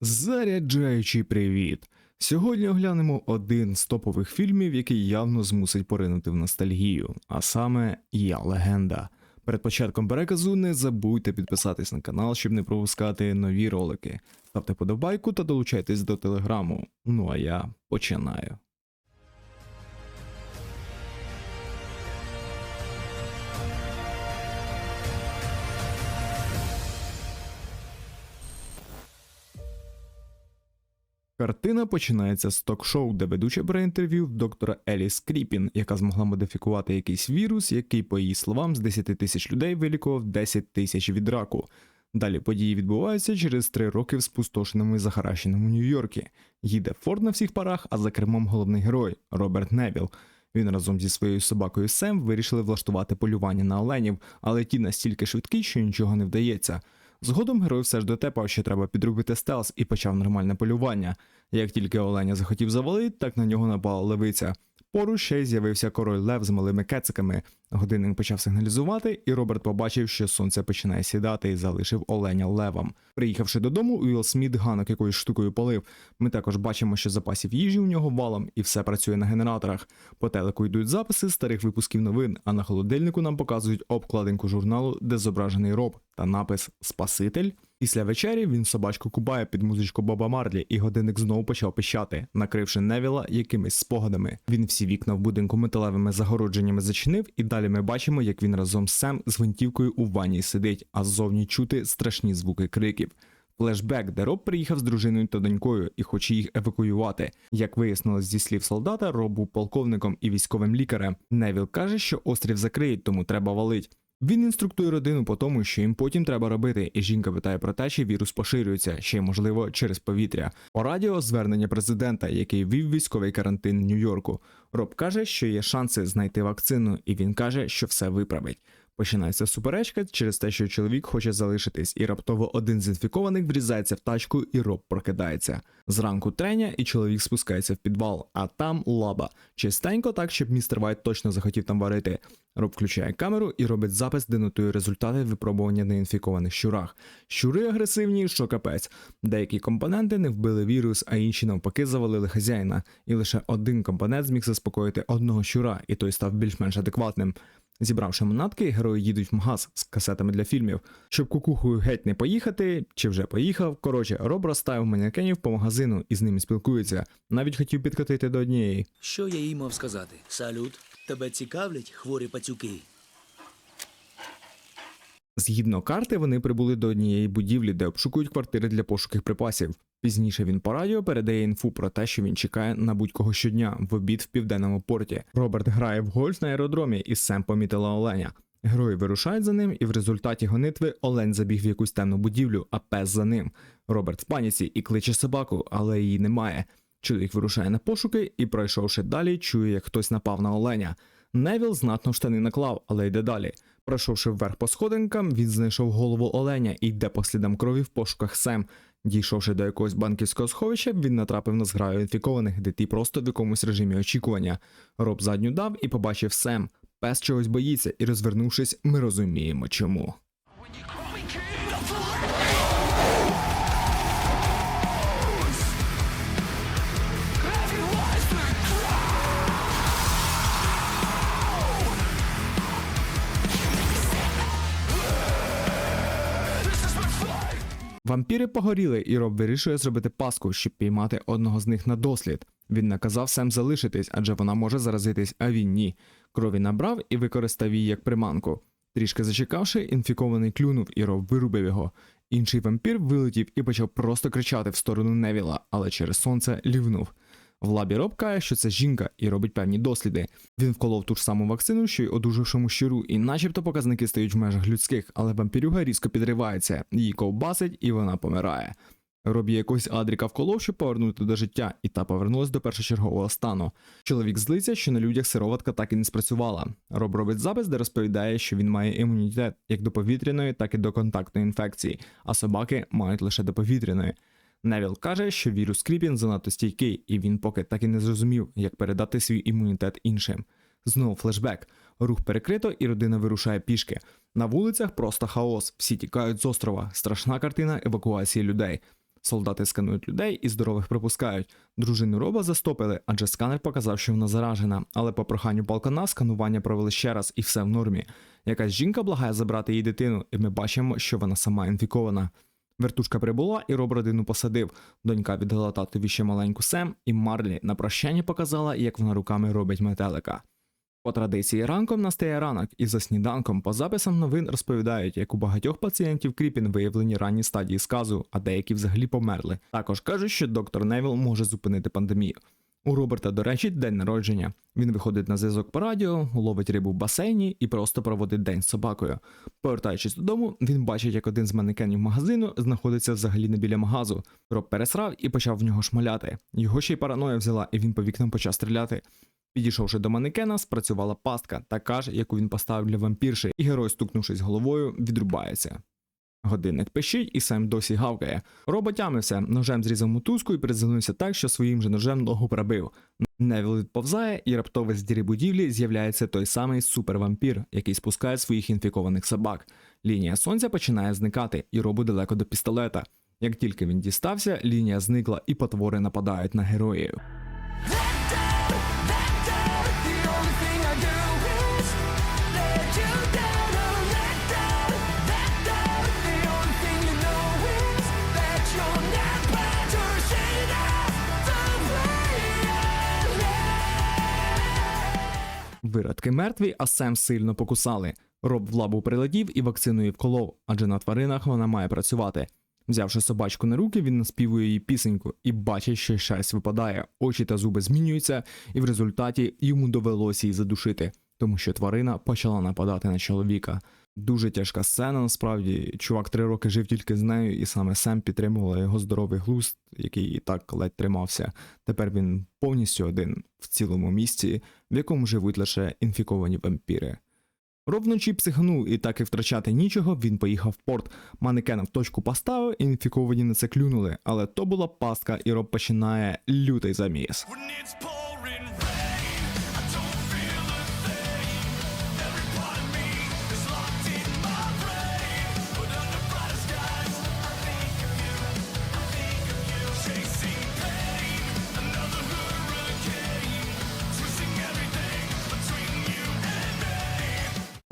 Заряджаючий привіт! Сьогодні оглянемо один з топових фільмів, який явно змусить поринути в ностальгію, а саме Я легенда. Перед початком переказу не забудьте підписатись на канал, щоб не пропускати нові ролики. Ставте подобайку та долучайтесь до телеграму. Ну а я починаю. Картина починається з ток-шоу, де ведуча бере інтерв'ю в доктора Еліс Кріпін, яка змогла модифікувати якийсь вірус, який, по її словам, з 10 тисяч людей вилікував 10 тисяч від раку. Далі події відбуваються через три роки в спустошеному і захаращеному Нью-Йоркі. Їде Форд на всіх парах, а за кермом головний герой Роберт Невіл. Він разом зі своєю собакою Сем вирішили влаштувати полювання на оленів, але ті настільки швидкі, що нічого не вдається. Згодом герой все ж дотепав, що треба підробити стелс і почав нормальне полювання. Як тільки оленя захотів завалити, так на нього напала левиця. Поруч ще й з'явився король Лев з малими кециками. Годинник почав сигналізувати, і Роберт побачив, що сонце починає сідати і залишив оленя левом. Приїхавши додому, Уілл Сміт ганок якоюсь штукою полив. Ми також бачимо, що запасів їжі у нього валом, і все працює на генераторах. По телеку йдуть записи старих випусків новин, а на холодильнику нам показують обкладинку журналу, де зображений роб та напис Спаситель. Після вечері він собачку кубає під музичку Боба Марлі, і годинник знову почав пищати, накривши Невіла якимись спогадами. Він всі вікна в будинку металевими загородженнями зачинив, і далі ми бачимо, як він разом з Сем з гвинтівкою у ванні сидить, а ззовні чути страшні звуки криків. Флешбек, де Роб приїхав з дружиною та донькою і хоче їх евакуювати. Як вияснилось зі слів солдата, Роб був полковником і військовим лікарем. Невіл каже, що острів закриють, тому треба валить. Він інструктує родину по тому, що їм потім треба робити, і жінка питає про те, чи вірус поширюється, ще й можливо через повітря. По радіо звернення президента, який ввів військовий карантин Нью-Йорку. Роб каже, що є шанси знайти вакцину, і він каже, що все виправить. Починається суперечка через те, що чоловік хоче залишитись, і раптово один з інфікованих врізається в тачку, і роб прокидається. Зранку треня, і чоловік спускається в підвал, а там лаба. Чистенько так, щоб містер Вайт точно захотів там варити. Роб включає камеру і робить запис, де нотує результати випробування на інфікованих щурах. Щури агресивні, що капець. Деякі компоненти не вбили вірус, а інші навпаки завалили хазяїна. І лише один компонент зміг заспокоїти одного щура, і той став більш-менш адекватним. Зібравши манатки, герої їдуть в магаз з касетами для фільмів. Щоб кукухою геть не поїхати, чи вже поїхав. Коротше, Роб розставив манекенів по магазину і з ними спілкується. Навіть хотів підкотити до однієї. Що я їй мав сказати? Салют, тебе цікавлять хворі пацюки? Згідно карти, вони прибули до однієї будівлі, де обшукують квартири для пошуків припасів. Пізніше він по радіо передає інфу про те, що він чекає на будь-кого щодня в обід в південному порті. Роберт грає в гольф на аеродромі і Сем помітила оленя. Герої вирушають за ним, і в результаті гонитви Олень забіг в якусь темну будівлю, а пес за ним. Роберт в паніці і кличе собаку, але її немає. Чоловік вирушає на пошуки і, пройшовши далі, чує, як хтось напав на оленя. Невіл знатно штани наклав, але йде далі. Пройшовши вверх по сходинкам, він знайшов голову оленя і йде по слідам крові в пошуках Сем. Дійшовши до якогось банківського сховища, він натрапив на зграю інфікованих, де ті просто в якомусь режимі очікування. Роб задню дав і побачив Сем. Пес чогось боїться, і розвернувшись, ми розуміємо чому. Вампіри погоріли, і Роб вирішує зробити паску, щоб піймати одного з них на дослід. Він наказав Сем залишитись, адже вона може заразитись, а він ні. Крові набрав і використав її як приманку. Трішки зачекавши, інфікований клюнув, і Роб вирубив його. Інший вампір вилетів і почав просто кричати в сторону Невіла, але через сонце лівнув. В лабі Роб каже, що це жінка і робить певні досліди. Він вколов ту ж саму вакцину, що й одужавшому щуру, і начебто показники стають в межах людських, але вампірюга різко підривається, її ковбасить і вона помирає. Робі якось Адріка вколов, щоб повернути до життя, і та повернулась до першочергового стану. Чоловік злиться, що на людях сироватка так і не спрацювала. Роб робить запис, де розповідає, що він має імунітет як до повітряної, так і до контактної інфекції, а собаки мають лише до повітряної. Невіл каже, що вірус Кріпін занадто стійкий, і він поки так і не зрозумів, як передати свій імунітет іншим. Знову флешбек. Рух перекрито, і родина вирушає пішки. На вулицях просто хаос, всі тікають з острова. Страшна картина евакуації людей. Солдати сканують людей і здорових пропускають. Дружину роба застопили, адже сканер показав, що вона заражена. Але по проханню полкана сканування провели ще раз і все в нормі. Якась жінка благає забрати її дитину, і ми бачимо, що вона сама інфікована. Вертушка прибула і роб родину посадив. Донька віддала татові ще маленьку Сем, і Марлі на прощання показала, як вона руками робить метелика. По традиції ранком настає ранок, і за сніданком по записам новин розповідають, як у багатьох пацієнтів Кріпін виявлені ранні стадії сказу, а деякі взагалі померли. Також кажуть, що доктор Невіл може зупинити пандемію. У Роберта, до речі, день народження. Він виходить на зв'язок по радіо, ловить рибу в басейні і просто проводить день з собакою. Повертаючись додому, він бачить, як один з манекенів магазину знаходиться взагалі не біля магазу. Роб пересрав і почав в нього шмаляти. Його ще й параноя взяла, і він по вікнам почав стріляти. Підійшовши до манекена, спрацювала пастка, така ж, яку він поставив для вампірши, і герой, стукнувшись головою, відрубається. Годинник пищить і Сем досі гавкає. Робо тямився, ножем зрізав мотузку і приземлився так, що своїм же ножем ногу пробив. Невіл відповзає, і раптово з дірі будівлі з'являється той самий супервампір, який спускає своїх інфікованих собак. Лінія сонця починає зникати, і робу далеко до пістолета. Як тільки він дістався, лінія зникла, і потвори нападають на героїв. Виродки мертві, а Сем сильно покусали. Роб в лабу прилетів і вакциною вколов, адже на тваринах вона має працювати. Взявши собачку на руки, він наспівує її пісеньку і бачить, що шерсть випадає, очі та зуби змінюються, і в результаті йому довелося її задушити, тому що тварина почала нападати на чоловіка. Дуже тяжка сцена, насправді. Чувак три роки жив тільки з нею, і саме Сем підтримувала його здоровий глузд, який і так ледь тримався. Тепер він повністю один в цілому місці, в якому живуть лише інфіковані вампіри. Роб вночі психанув і так і втрачати нічого, він поїхав в порт. Манекена в точку поставив, і інфіковані на це клюнули, але то була пастка, і Роб починає лютий заміс.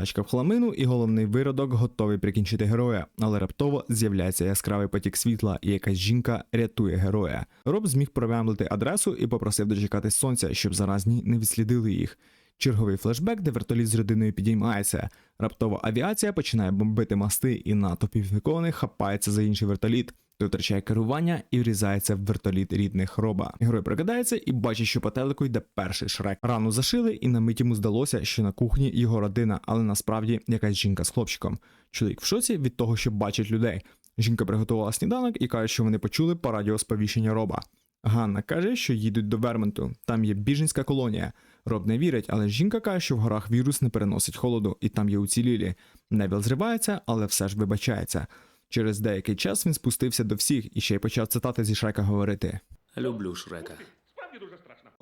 Me. Тачка в хламину, і головний виродок готовий прикінчити героя, але раптово з'являється яскравий потік світла, і якась жінка рятує героя. Роб зміг промямлити адресу і попросив дочекатись сонця, щоб заразні не відслідили їх. Черговий флешбек, де вертоліт з родиною підіймається. Раптово авіація починає бомбити мости, і натовп інфікованих хапається за інший вертоліт. Втрачає керування і врізається в вертоліт рідних роба. Герой прокидається і бачить, що по телеку йде перший шрек. Рану зашили, і на мить йому здалося, що на кухні його родина, але насправді якась жінка з хлопчиком. Чоловік в шоці від того, що бачить людей. Жінка приготувала сніданок і каже, що вони почули по радіо сповіщення роба. Ганна каже, що їдуть до Вермонту. Там є біженська колонія. Роб не вірить, але жінка каже, що в горах вірус не переносить холоду, і там є уцілілі. Невіл зривається, але все ж вибачається. Через деякий час він спустився до всіх і ще й почав цитати зі Шрека говорити. Люблю Шрека.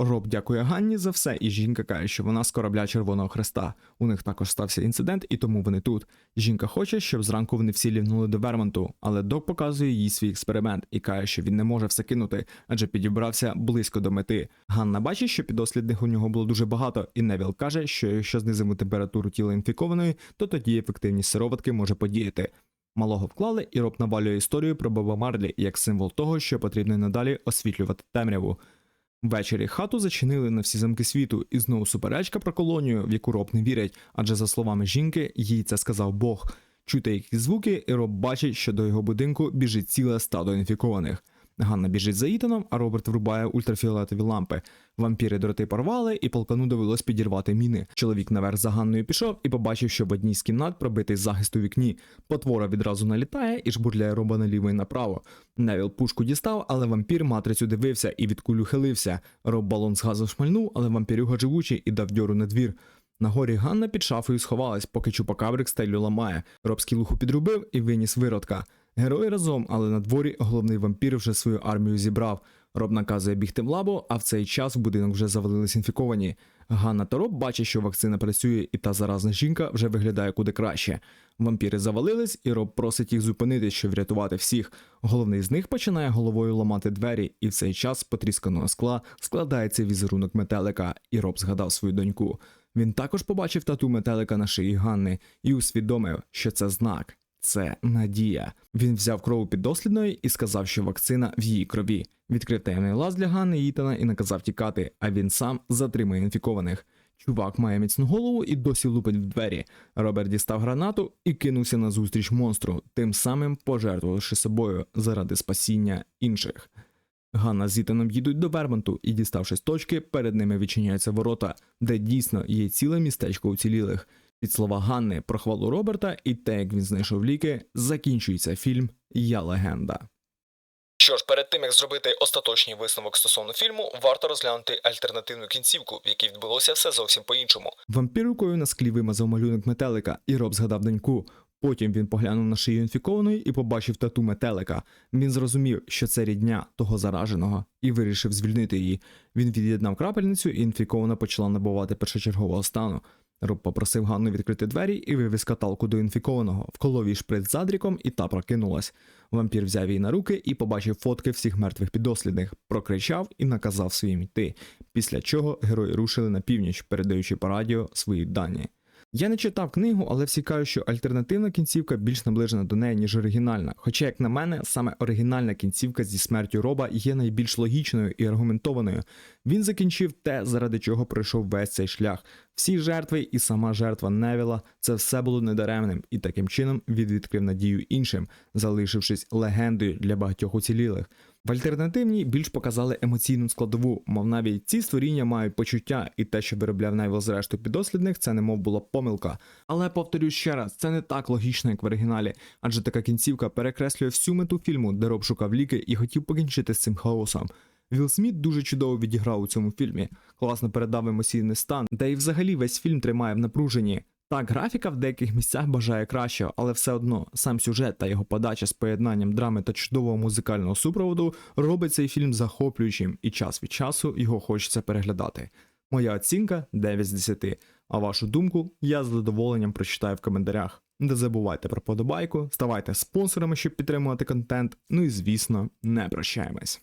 Роб дякує Ганні за все, і жінка каже, що вона з корабля Червоного Хреста. У них також стався інцидент, і тому вони тут. Жінка хоче, щоб зранку вони всі лівнули до Вермонту, але док показує їй свій експеримент і каже, що він не може все кинути, адже підібрався близько до мети. Ганна бачить, що підослідних у нього було дуже багато, і Невіл каже, що якщо знизимо температуру тіла інфікованої, то тоді ефективність сироватки може подіяти. Малого вклали, і Роб навалює історію про Боба Марлі як символ того, що потрібно надалі освітлювати темряву. Ввечері хату зачинили на всі замки світу, і знову суперечка про колонію, в яку Роб не вірять, адже за словами жінки, їй це сказав Бог. Чути якісь звуки, і Роб бачить, що до його будинку біжить ціле стадо інфікованих. Ганна біжить за Ітаном, а Роберт врубає ультрафіолетові лампи. Вампіри дроти порвали, і полкану довелось підірвати міни. Чоловік наверх за Ганною пішов і побачив, що в одній з кімнат пробитий захист у вікні. Потвора відразу налітає і жбурляє роба наліво і направо. Невіл пушку дістав, але вампір матрицю дивився і від кулю хилився. Роб балон з газу шмальнув, але вампірюга живучий і дав дьору на двір. На горі Ганна під шафою сховалась, поки чупакабрик стелю ламає. Роб скілуху підрубив і виніс виродка. Герої разом, але на дворі головний вампір вже свою армію зібрав. Роб наказує бігти в лабу, а в цей час в будинок вже завалились інфіковані. Ганна та Роб бачать, що вакцина працює, і та заразна жінка вже виглядає куди краще. Вампіри завалились, і Роб просить їх зупинитись, щоб врятувати всіх. Головний з них починає головою ламати двері, і в цей час з потрісканого скла складається візерунок метелика, і Роб згадав свою доньку. Він також побачив тату метелика на шиї Ганни і усвідомив, що це знак. Це надія. Він взяв кров у піддослідної і сказав, що вакцина в її крові. Відкрив таємний лаз для Ганни Ітана і наказав тікати, а він сам затримує інфікованих. Чувак має міцну голову і досі лупить в двері. Роберт дістав гранату і кинувся на зустріч монстру, тим самим пожертвувавши собою заради спасіння інших. Ганна з Ітаном їдуть до Вермонту і, діставшись точки, перед ними відчиняються ворота, де дійсно є ціле містечко уцілілих. Під слова Ганни про хвалу Роберта і те, як він знайшов ліки, закінчується фільм Я легенда. Що ж, перед тим як зробити остаточний висновок стосовно фільму, варто розглянути альтернативну кінцівку, в якій відбулося все зовсім по-іншому. Вампір рукою на склі вимазав малюнок метелика, і Роб згадав доньку. Потім він поглянув на шию інфікованої і побачив тату метелика. Він зрозумів, що це рідня того зараженого, і вирішив звільнити її. Він від'єднав крапельницю, і інфікована почала набувати першочергового стану. Роб попросив Ганну відкрити двері і вивіз каталку до інфікованого, вколов їй шприц задріком, і та прокинулась. Вампір взяв її на руки і побачив фотки всіх мертвих піддослідних, прокричав і наказав своїм йти. Після чого герої рушили на північ, передаючи по радіо свої дані. Я не читав книгу, але всі кажуть, що альтернативна кінцівка більш наближена до неї, ніж оригінальна. Хоча, як на мене, саме оригінальна кінцівка зі смертю Роба є найбільш логічною і аргументованою. Він закінчив те, заради чого пройшов весь цей шлях. Всі жертви і сама жертва Невіла це все було недаремним, і таким чином він відкрив надію іншим, залишившись легендою для багатьох уцілілих. В альтернативній більш показали емоційну складову, мов навіть ці створіння мають почуття, і те, що виробляв Невіл з решту підослідних, це немов була помилка. Але повторюю ще раз, це не так логічно, як в оригіналі, адже така кінцівка перекреслює всю мету фільму, де Роб шукав ліки і хотів покінчити з цим хаосом. Вілл Сміт дуже чудово відіграв у цьому фільмі, класно передав емоційний стан, де і взагалі весь фільм тримає в напруженні. Так, графіка в деяких місцях бажає кращого, але все одно сам сюжет та його подача з поєднанням драми та чудового музикального супроводу робить цей фільм захоплюючим, і час від часу його хочеться переглядати. Моя оцінка 9 з 10, а вашу думку я з задоволенням прочитаю в коментарях. Не забувайте про подобайку, ставайте спонсорами, щоб підтримувати контент. Ну і звісно, не прощаємось.